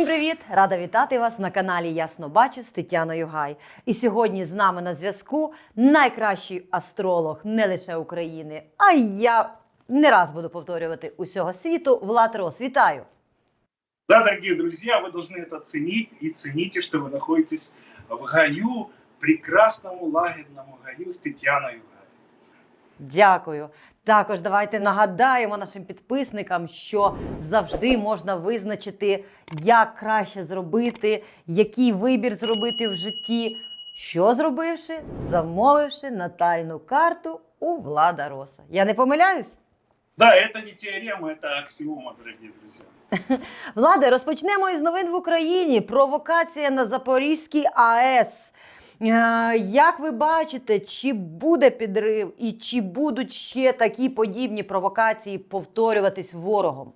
Всім привіт! Рада вітати вас на каналі Ясно Бачу з Тетяною Гай. І сьогодні з нами на зв'язку найкращий астролог не лише України, а й я не раз буду повторювати усього світу. Влад Рос. Вітаю! Да, дорогие друзья, вы должны это ценить и цените, что вы находитесь в гаю, прекрасному лагерному гаю с Татьяной Гай. Дякую. Також давайте нагадаємо нашим підписникам, що завжди можна визначити, як краще зробити, який вибір зробити в житті. Що зробивши, замовивши натальну карту у Влада Роса. Я не помиляюсь? Да, это не теорема, это аксиома, дорогие друзья. Владе, розпочнемо із новин в Україні. Провокація на Запорізькій АЕС. Е, Як ви бачите, чи буде підрив і чи будуть ще такі подібні провокації повторюватись ворогом?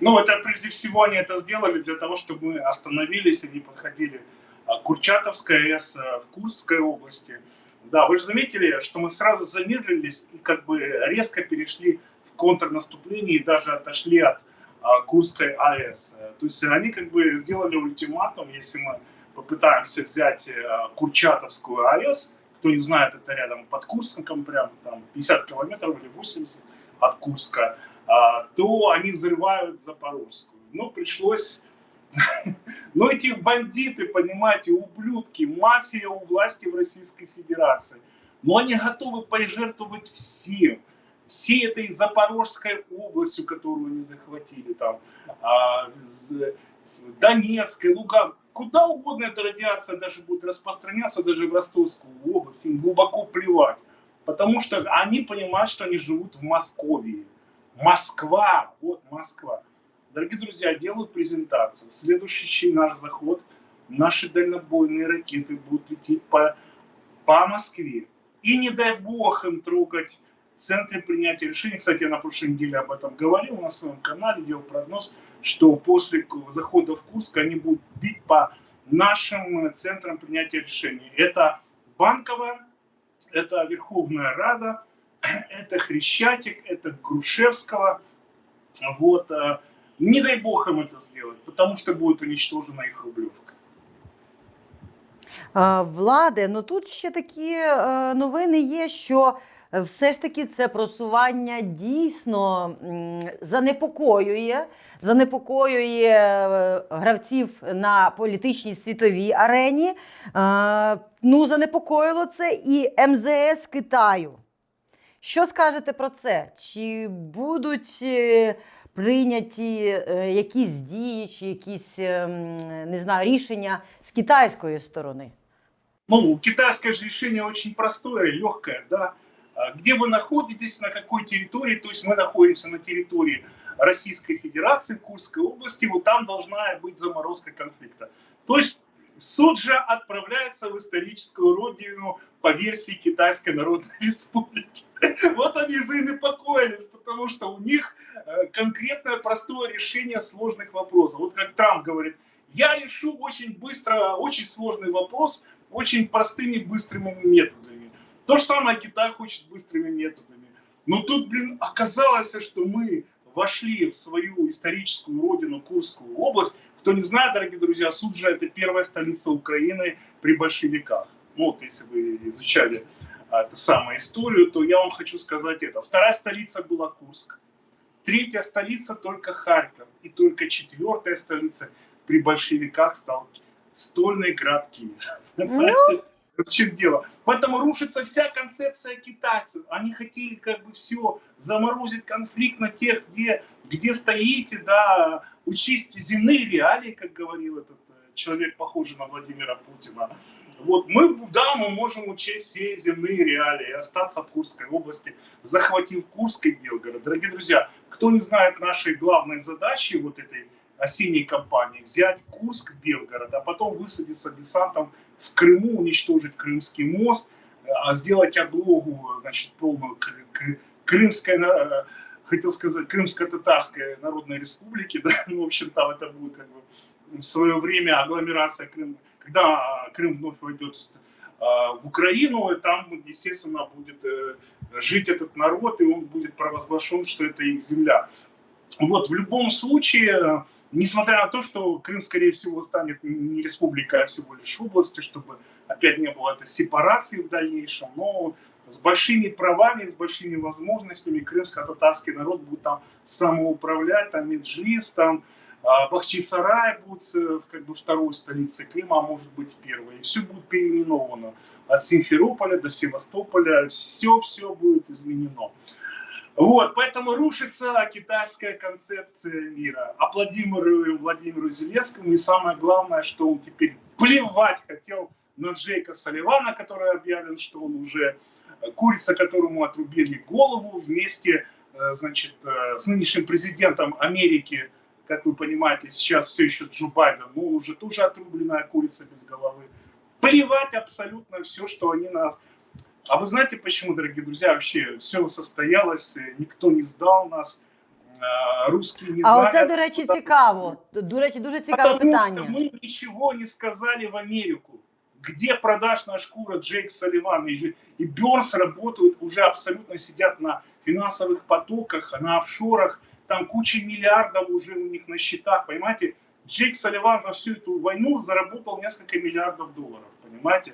Ну, это прежде всего они это сделали для того, чтобы мы остановились и не подходили а, к Курчатовской АЭС а, в Курской области. Да, вы же заметили, что мы сразу замедлились и как бы резко перешли в контрнаступление и даже отошли от а, Курской АЭС. Э, То есть они как бы сделали ультиматум, если мы попытаемся взять э, Курчатовскую АЭС, кто не знает, это рядом под Курском, прям там 50 километров или 80 от Курска, а, то они взрывают Запорожскую. Ну, пришлось... Ну, эти бандиты, понимаете, ублюдки, мафия у власти в Российской Федерации. Но они готовы пожертвовать всем. Всей этой Запорожской областью, которую они захватили, там, а, Донецкой, Луган, куда угодно эта радиация даже будет распространяться, даже в Ростовскую область, им глубоко плевать. Потому что они понимают, что они живут в Москве. Москва, вот Москва. Дорогие друзья, делаю презентацию. Следующий наш заход, наши дальнобойные ракеты будут лететь по, по Москве. И не дай бог им трогать центры принятия решений. Кстати, я на прошлой неделе об этом говорил на своем канале, делал прогноз, что после захода в Курск они будут бить по нашим э, центрам принятия решений. Это Банковая, это Верховная Рада, это Хрещатик, это Грушевского. Вот. э, Не дай бог им это сделать, потому что будет уничтожена их рублевка. Е, Владе, ну тут ще такі е, новини є, що все ж таки це просування дійсно занепокоює, занепокоює е, гравців на політичній світовій арені. Е, Ну, занепокоїло це і МЗС Китаю. Що скажете про це? Чи будуть е, прийняті е, якісь дії, чи якісь е, не знаю, рішення з китайської сторони? Ну, китайское же решение очень простое, легкое, да. А Где вы находитесь, на какой территории, то есть мы находимся на территории Российской Федерации, Курской области, вот там должна быть заморозка конфликта. То есть суд же отправляется в историческую родину по версии Китайской Народной Республики. Вот они и занепокоились, потому что у них э, конкретное простое решение сложных вопросов. Вот как Трамп говорит, я решу очень быстро, очень сложный вопрос очень простыми, быстрыми методами. То же самое Китай хочет быстрыми методами. Но тут, блин, оказалось, что мы вошли в свою историческую родину, Курскую область. Кто не знает, дорогие друзья, Суджа – это первая столица Украины при большевиках. Ну, вот если вы изучали а, эту самую историю, то я вам хочу сказать это. Вторая столица была Курск. Третья столица только Харьков. И только четвертая столица при большевиках стал стольный град Киев. Понимаете, в чем дело? Поэтому рушится вся концепция китайцев. Они хотели как бы все заморозить конфликт на тех, где, где стоите, да, учесть земные реалии, как говорил этот э, человек, похожий на Владимира Путина. Вот мы, да, мы можем учесть все земные реалии, и остаться в Курской области, захватив Курск и Белгород. Дорогие друзья, кто не знает нашей главной задачи вот этой осенней кампании, взять Курск, Белгород, а потом высадиться десантом в Крыму, уничтожить Крымский мост, э, а сделать облогу, значит, полную крымской, э, хотел сказать, Крымско-Татарской Народной Республики, да, ну, в общем, там это будет как бы в свое время агломерация Крыма, когда а, Крым вновь войдет а, в Украину, и там, естественно, будет э, жить этот народ, и он будет провозглашен, что это их земля. Вот, в любом случае, несмотря на то, что Крым, скорее всего, станет не республикой, а всего лишь областью, чтобы опять не было этой сепарации в дальнейшем, но с большими правами, с большими возможностями крымско-татарский народ будет там самоуправлять, там Меджлис, там а, Бахчисарай будет как бы второй столицей Крыма, а может быть первой. И все будет переименовано от Симферополя до Севастополя, все-все будет изменено. Вот, поэтому рушится китайская концепция мира. Аплодимирую Владимиру Зеленскому. И самое главное, что он теперь плевать хотел на Джейка Салливана, который объявлен, что он уже э, курица, которому отрубили голову вместе э, значит, э, с нынешним президентом Америки, как вы понимаете, сейчас все еще Джо Байден, ну, уже тоже отрубленная курица без головы. Плевать абсолютно все, что они нас а вы знаете, почему, дорогие друзья, вообще все состоялось, э, никто не сдал нас, э, русские не А знали. оце, до речі, откуда- цікаво. До речі, дуже цікаве Потому что питання. мы ничего не сказали в Америку. Где продажная шкура Джейк Салливана и, Дж- и Бернс работают, уже абсолютно сидят на финансовых потоках, на офшорах, там куча миллиардов уже у них на счетах, понимаете? Джейк Салливан за всю эту войну заработал несколько миллиардов долларов, понимаете?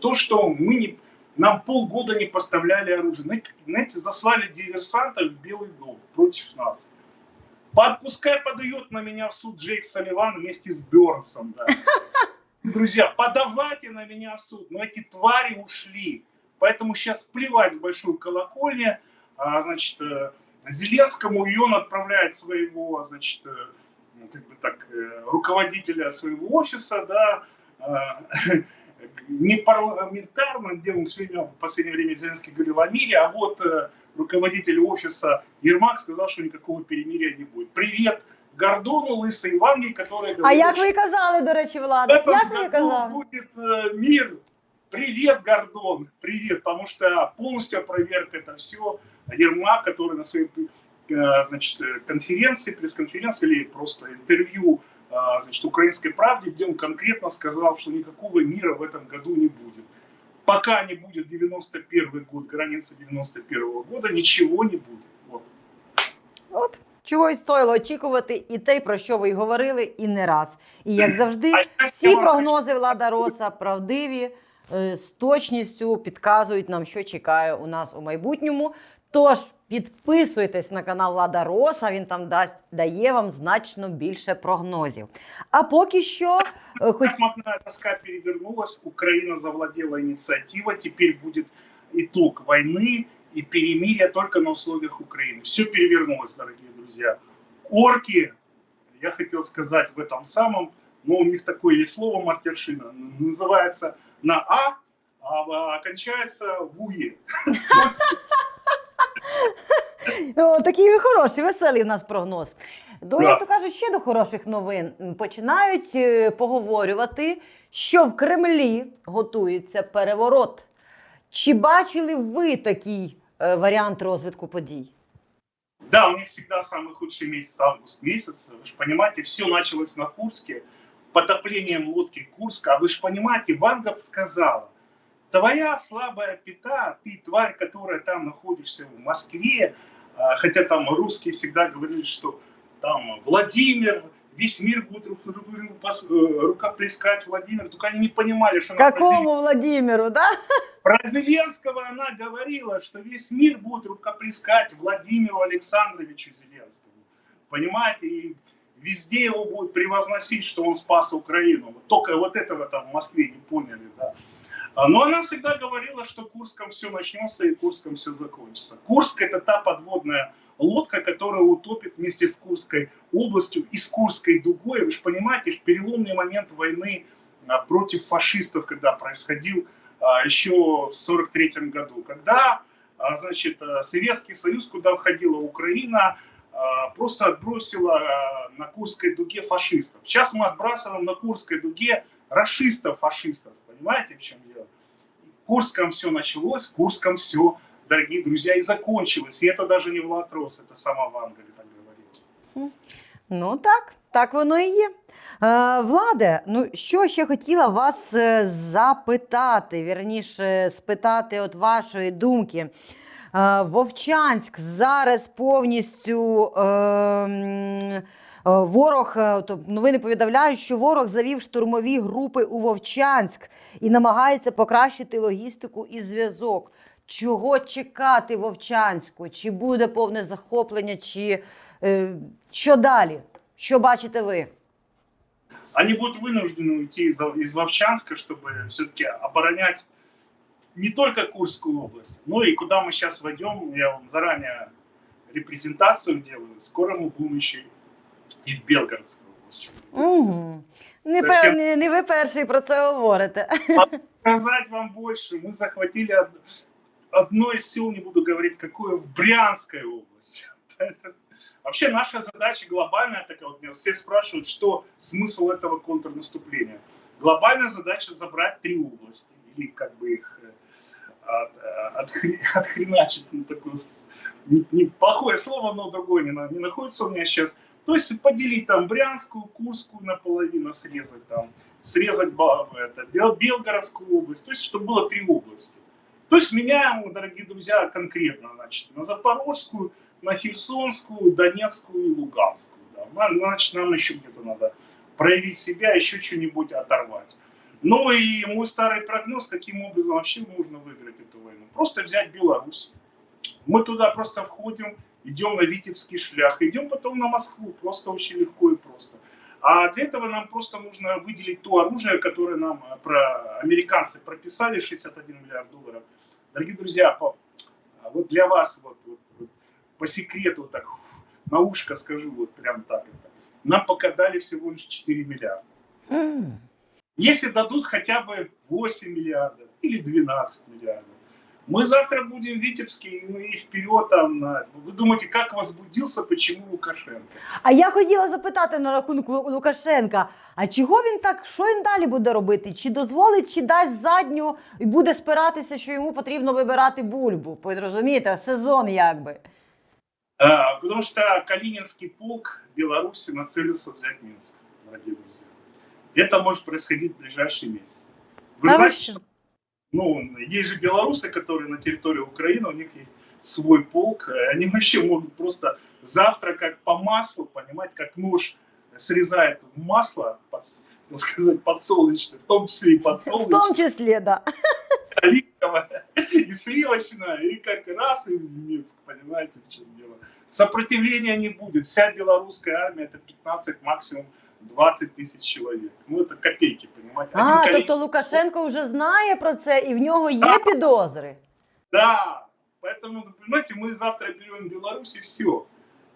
То, что мы не, нам полгода не поставляли оружие, Знаете, заслали диверсантов в Белый дом против нас. Под- Пускай подает на меня в суд Джейк Салливан вместе с Бернсом. Да. Друзья, подавайте на меня в суд. Но эти твари ушли. Поэтому сейчас плевать с большой колокольни. А, значит, э, Зеленскому и он отправляет своего, значит, э, ну, как бы так, э, руководителя своего офиса, да, а, не парламентарно, где он все время, в последнее время Зеленский говорил о мире, а вот э, руководитель офиса Ермак сказал, что никакого перемирия не будет. Привет Гордону, Лысой Ивановне, которая А говорит, як ви казали, до речі, влада? Як ви казали? будет э, мир. Привет, Гордон, привет, потому что полностью опроверг это все Ермак, который на своей э, значит, конференции, пресс-конференции или просто интервью значит, «Украинской правде», где он конкретно сказал, что никакого мира в этом году не будет. Пока не будет 91 год, граница 91 года, ничего не будет. Вот. От чогось стоїло очікувати, і те, про що ви й говорили, і не раз. І як завжди, всі прогнози Влада Роса правдиві, е, з точністю підказують нам, що чекає у нас у майбутньому. Тож підписуйтесь на канал Влада Роса, він там дасть дає вам значно більше прогнозів. А поки що, е, хоч Шахматная доска перевернулась, Украина завладела инициативой, теперь будет итог войны и перемирие только на условиях Украины. Все перевернулось, дорогие друзья. Орки, я хотел сказать в этом самом, но у них такое есть слово мартершина, н- называется на А, а окончается в УЕ. О, такий хороший, веселий у нас прогноз. До, Да. як то кажуть, ще до хороших новин М, починають е, поговорювати, що в Кремлі готується переворот. Чи бачили ви такий е, варіант розвитку подій? Да, у них всегда самый худший месяц август месяц. Вы же понимаете, все началось на Курске, потоплением лодки Курска. А вы же понимаете, Ванга сказала, твоя слабая пята, ты тварь, которая там находишься в Москве, а, хотя там русские всегда говорили, что там Владимир, весь мир будет э, рукоплескать Владимир, только они не понимали, что она. Какому Владимиру, да? Про Зеленского она говорила, что весь мир будет рукоплескать Владимиру Александровичу Зеленскому. Понимаете? И везде его будут превозносить, что он спас Украину. Только вот этого там в Москве не поняли, да. Но она всегда говорила, что Курском все начнется и Курском все закончится. Курск это та подводная лодка, которая утопит вместе с Курской областью и с Курской дугой. Вы же понимаете, что переломный момент войны а, против фашистов, когда происходил а, еще в 43 году, когда, а, значит, а, Советский Союз, куда входила Украина, просто отбросила на Курской дуге фашистов. Сейчас мы отбрасываем на Курской дуге расистов-фашистов. Понимаете, в чем дело? Курском все началось, Курском все, дорогие друзья, и закончилось. И это даже не Влад Рос, это сама Ванга так говорила. Ну так, так воно і є. Е, Владе, ну що ще хотіла вас е, запитати, вірніше, спитати от вашої думки. Е, Вовчанськ зараз повністю е, м, ворог, е, то новини повідомляють, що ворог завів штурмові групи у Вовчанськ і намагається покращити логістику і зв'язок. Чого чекати Вовчанську? Чи буде повне захоплення, чи е, що далі? Що бачите ви? Они будут вынуждены уйти из, из Вовчанска, чтобы все-таки оборонять не только Курскую область, но и куда мы сейчас войдем, я вам заранее репрезентацию делаю, скоро мы будем еще и в Белгородскую область. Угу. Не, Зачем? пев- не, ви перший про це говорите. Сказать вам больше, мы захватили од- одно из сил, не буду говорить какое, в Брянской области. Вообще наша задача глобальная такая, вот меня все спрашивают, что смысл этого контрнаступления. Глобальная задача забрать три области, или как бы их э, от, э, отхре- отхреначить, ну, такое не- не- плохое слово, но другое не, не находится у меня сейчас. То есть поделить там Брянскую, Курскую наполовину, срезать там, срезать это, Бел- Белгородскую область, то есть чтобы было три области. То есть меняем, дорогие друзья, конкретно, значит, на Запорожскую, на Херсонскую, Донецкую и Луганскую. Да. Значит, нам еще где-то надо проявить себя, еще что-нибудь оторвать. Ну и мой старый прогноз, каким образом вообще можно выиграть эту войну. Просто взять Беларусь. Мы туда просто входим, идем на Витебский шлях, идем потом на Москву, просто очень легко и просто. А для этого нам просто нужно выделить то оружие, которое нам э, про американцы прописали, 61 миллиард долларов. Дорогие друзья, по- а вот для вас вот, вот- вот по секрету так на ушко скажу вот прям так это. Нам пока дали всего лишь 4 миллиарда. Если дадут хотя бы 8 миллиардов или 12 миллиардов, мы завтра будем в Витебске и, ну, и вперед там. На... Вы думаете, как возбудился, почему Лукашенко? А я хотіла запитати на рахунок Лу- Лукашенка: а чого він так, що він далі буде робити? Чи дозволить, чи дасть задню і буде спиратися, що йому потрібно вибирати бульбу? Ви розумієте, сезон якби. А, потому что Калининский полк Беларуси нацелился взять Минск, дорогие друзья. Это может происходить в ближайшие месяцы. Вы А ви знаете, що? что ну, есть же белорусы, которые на территории Украины, у них есть свой полк, э, они вообще могут просто завтра как по маслу, понимать, как нож срезает масло, под, так сказать, подсолнечное, в том числе и В тому подсолнечное, числі, да. оливковое и сливочное, и как раз и в Минск, понимаете, в чем дело. Сопротивления не будет. Вся белорусская армия это 15, максимум 20 тысяч человек. Ну, это копейки, понимаете. Один А, Калин- тобто Лукашенко вже знає про це і в нього є підозри. Да, поэтому, понимаете, мы завтра берем Беларусь и все.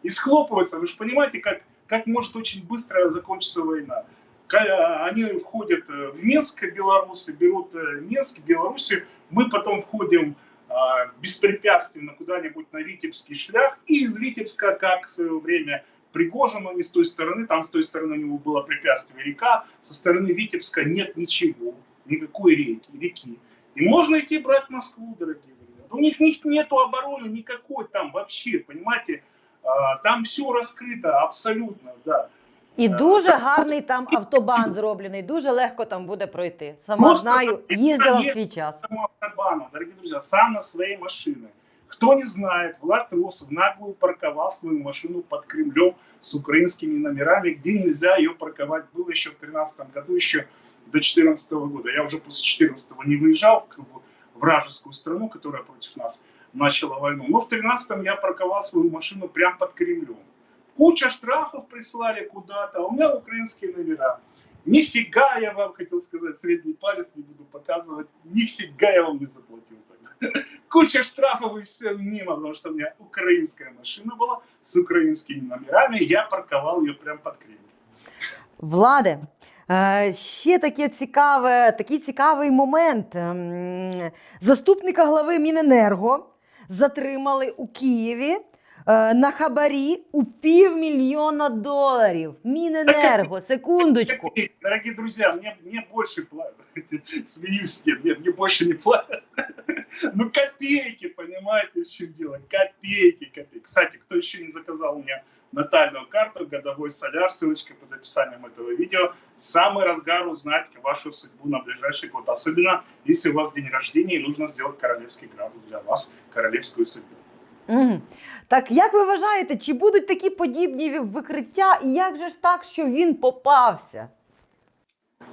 И схлопывается. Вы же понимаете, как, как может очень быстро закончиться война. Ка- Они входят э, в Минск, белорусы, берут э, Минск, Белоруссию. Мы потом входим а, беспрепятственно куда-нибудь на Витебский шлях. И из Витебска, как в свое время Пригожину, не с той стороны, там с той стороны у него было препятствие река, со стороны Витебска нет ничего, никакой реки. реки. И можно идти брать Москву, дорогие друзья. У них, них нету обороны никакой там вообще, понимаете? А, Там все раскрыто абсолютно, да. І Е, дуже так, гарний там автобан зроблений, дуже легко там буде пройти. Сама Просто знаю, так, їздила в є- свій час. Этому автобану, дорогие друзья, сам на своей машине. Кто не знает, Влад Тросов наглую парковал свою машину под Кремлем с украинскими номерами, где нельзя ее парковать. Было еще в 2013 году, еще до 2014 года. Я уже после 2014 не выезжал в вражескую страну, которая против нас начала войну. Но в 2013 я парковал свою машину прямо под Кремлем. Куча штрафов прислали куда-то, а у меня украинские номера. Нифига я вам хотел сказать, средний палец не буду показывать, нифига я вам не заплатил. Куча штрафов и все мимо, потому что у меня украинская машина была с украинскими номерами, я парковал ее прямо под Кремль. Владе, е, ще таке цікаве, такий цікавий момент. Ем, Заступника глави Міненерго затримали у Києві на хабарі у півмільйона доларів. Міненерго, секундочку. Копейки. Дорогие друзья, мне, мне больше платят. Смеюсь, нет, нет, мне больше не платят. Ну, копейки, понимаете, в чем дело? Копейки, копейки. Кстати, кто еще не заказал у меня натальную карту, годовой соляр, ссылочка под описанием этого видео. Самый разгар узнать вашу судьбу на ближайший год. Особенно, если у вас день рождения и нужно сделать королевский градус для вас, королевскую судьбу. Мгм. Так як ви вважаєте, чи будуть такі подібні ві- викриття, і як же ж так, що він попався?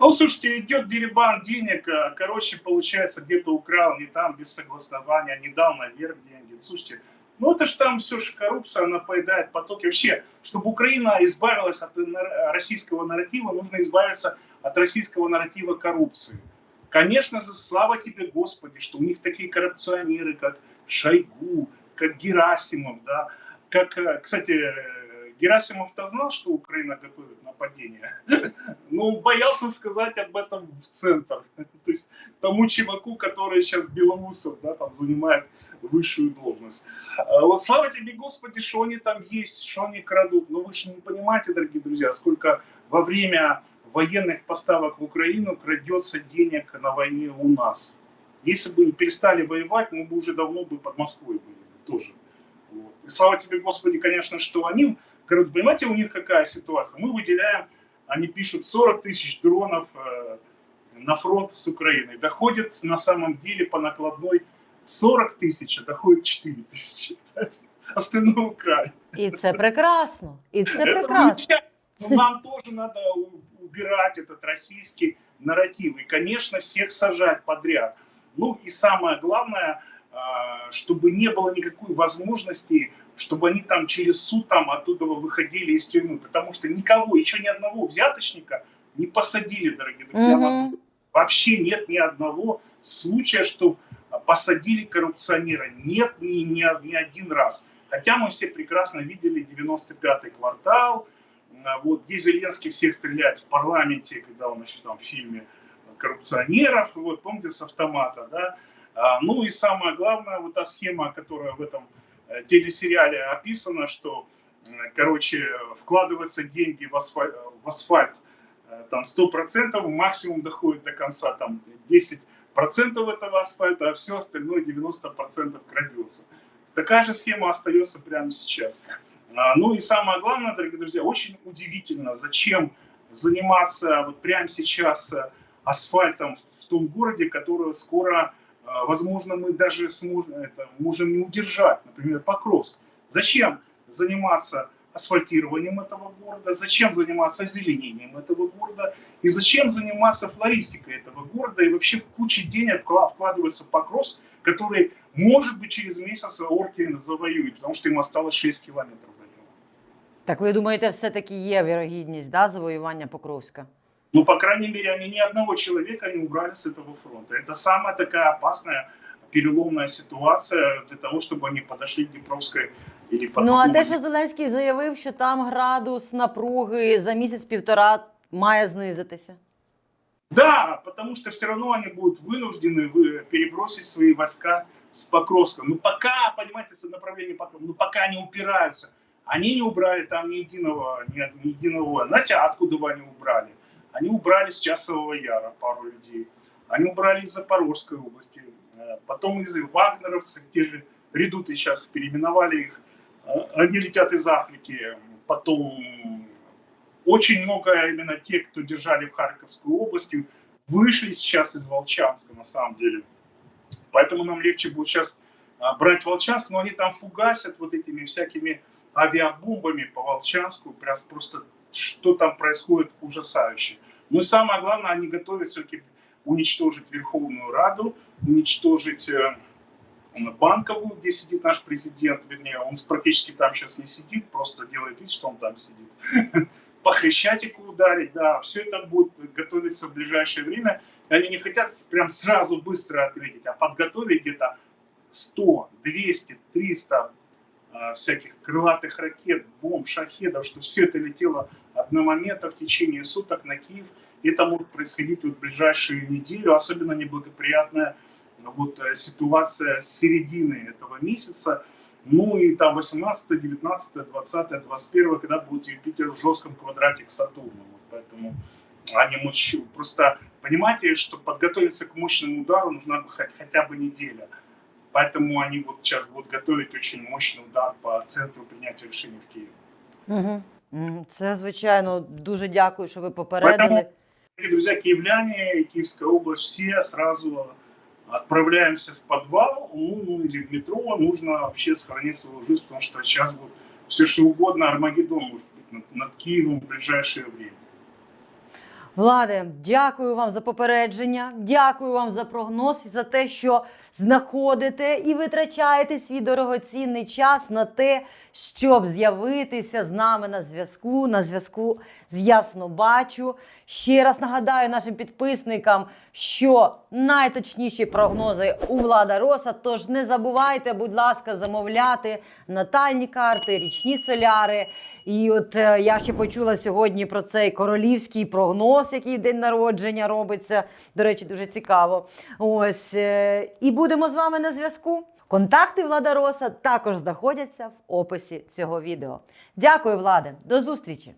Ну, слушайте, идет деребан денег, а, короче, получается, где-то украл, не там, без согласования, не дал наверх деньги. Слушайте, ну это же там все же коррупция, она поедает потоки. Вообще, чтобы Украина избавилась от нар- российского нарратива, нужно избавиться от российского нарратива коррупции. Конечно, за- слава тебе, Господи, что у них такие коррупционеры, как Шойгу, как Герасимов, да, как, э, кстати, Герасимов-то знал, что Украина готовит нападение. Ну, боялся сказать об этом в центр. То есть тому чуваку, который сейчас Белоусов, да, там занимает высшую должность. А Вот слава тебе, Господи, что они там есть, что они крадут. Но вы же не понимаете, дорогие друзья, сколько во время военных поставок в Украину крадется денег на войне у нас. Если бы перестали воевать, мы бы уже давно бы под Москвой были тоже. Вот. И слава тебе, Господи, конечно, что они, короче, понимаете, у них какая ситуация? Мы выделяем, они пишут 40 тысяч дронов э, на фронт с Украиной. Доходит на самом деле по накладной 40 тысяч, а доходит 4 тысячи. Остальное украли. І це прекрасно. І це Это прекрасно. Но нам тоже надо убирать этот российский нарратив. И, конечно, всех сажать подряд. Ну и самое главное, чтобы не было никакой возможности, чтобы они там через суд там оттуда выходили из тюрьмы. Потому что никого, еще ни одного взяточника не посадили, дорогие друзья. Мгм. Вообще нет ни одного случая, что посадили коррупционера. Нет ни, ни, ни один раз. Хотя мы все прекрасно видели 95-й квартал, а, вот, где Зеленский всех стреляет в парламенте, когда он еще там в фильме коррупционеров, вот, помните, с автомата, да. А, ну и самое главное, вот та схема, которая в этом э, телесериале описана, что, э, короче, вкладываются деньги в асфальт, в асфальт э, там 100%, максимум доходит до конца там 10% этого асфальта, а все остальное 90% крадется. Такая же схема остается прямо сейчас. А, Ну и самое главное, дорогие друзья, очень удивительно, зачем заниматься вот прямо сейчас э, асфальтом в, том городе, который скоро, э, возможно, мы даже сможем, это, можем не удержать, например, Покровск. Зачем заниматься асфальтированием этого города, зачем заниматься озеленением этого города и зачем заниматься флористикой этого города и вообще куча денег вкла- вкладывается в Покровск, который, может быть, через месяц орки завоюют, потому что им осталось 6 километров до него. Так ви думаєте, все-таки є вірогідність да, завоювання Покровська? Ну, по крайней мере, они ни одного человека не убрали с этого фронта. Это самая такая опасная переломная ситуация для того, чтобы они подошли к Днепровской или Ну а те, подумали. що Зеленський заявив, що там градус напруги за місяць-півтора має знизитися. Да, потому что все равно они будут вынуждены вы- перебросить свои войска с Покровска. Ну пока, понимаете, с направления Покровска, ну пока они упираются. Они не убрали там ни единого, ни, ни единого. Знаете, откуда бы они убрали? Они убрали с Часового Яра пару людей. Они убрали из Запорожской области. Э, Потом из вагнеровцы, те же редуты сейчас переименовали их. Э, Они летят из Африки. Потом очень много именно те, кто держали в Харьковской области, вышли сейчас из Волчанска на самом деле. Поэтому нам легче будет сейчас а, брать Волчанск, но они там фугасят вот этими всякими авиабомбами по Волчанску, прям просто что там происходит ужасающе. Ну и самое главное, они готовят все-таки уничтожить Верховную Раду, уничтожить э, Банковую, где сидит наш президент, вернее, он практически там сейчас не сидит, просто делает вид, что он там сидит. По Хрещатику ударить, да, все это будет готовиться в ближайшее время. И Они не хотят прям сразу быстро ответить, а подготовить где-то 100, 200, 300 э, всяких крылатых ракет, бомб, шахедов, что все это летело одномоментно в течение суток на Киев. Это может происходить вот в ближайшую неделю, особенно неблагоприятная вот э, ситуация с середины этого месяца, ну и там 18, 19, 20, 21, когда будет Юпитер в жестком квадрате к Сатурну. Вот поэтому они мощ- просто понимаете, что подготовиться к мощному удару нужна хотя бы неделя. Поэтому они вот сейчас будут готовить очень мощный удар по центру принятия решений в Киеве. Угу. Це звичайно дуже дякую, що ви попередили. Дорогие друзья, киевляне и Киевская область, все сразу отправляемся в подвал, ну, ну, или в метро, нужно вообще сохранить свою жизнь, потому что сейчас вот все что угодно, Армагеддон может быть над, над Киевом в ближайшее время. Владе, дякую вам за попередження, дякую вам за прогноз і за те, що знаходите і витрачаєте свій дорогоцінний час на те, щоб з'явитися з нами на зв'язку, на зв'язку з Ясно Бачу. Ще раз нагадаю нашим підписникам, що найточніші прогнози у Влада Роса. Тож не забувайте, будь ласка, замовляти натальні карти, річні соляри. І от е, я ще почула сьогодні про цей королівський прогноз, який в день народження робиться. До речі, дуже цікаво. Ось е, і будемо з вами на зв'язку. Контакти Влада Роса також знаходяться в описі цього відео. Дякую, Владе, до зустрічі!